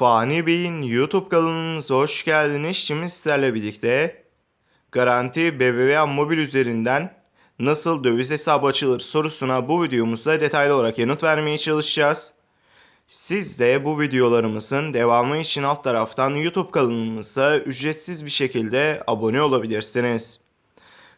Fani Bey'in YouTube kanalımıza hoş geldiniz. Şimdi sizlerle birlikte Garanti BBVA mobil üzerinden nasıl döviz hesabı açılır sorusuna bu videomuzda detaylı olarak yanıt vermeye çalışacağız. Siz de bu videolarımızın devamı için alt taraftan YouTube kanalımıza ücretsiz bir şekilde abone olabilirsiniz.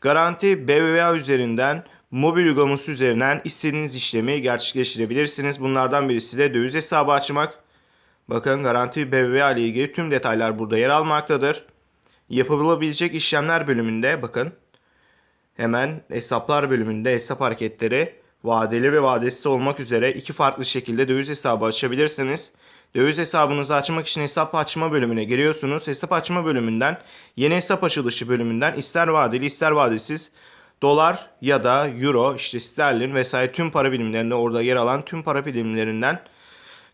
Garanti BBVA üzerinden mobil uygulaması üzerinden istediğiniz işlemi gerçekleştirebilirsiniz. Bunlardan birisi de döviz hesabı açmak. Bakın Garanti BBVA ile ilgili tüm detaylar burada yer almaktadır. Yapılabilecek işlemler bölümünde bakın. Hemen hesaplar bölümünde hesap hareketleri vadeli ve vadesiz olmak üzere iki farklı şekilde döviz hesabı açabilirsiniz. Döviz hesabınızı açmak için hesap açma bölümüne giriyorsunuz. Hesap açma bölümünden yeni hesap açılışı bölümünden ister vadeli ister vadesiz dolar ya da euro işte sterlin vesaire tüm para birimlerinde orada yer alan tüm para birimlerinden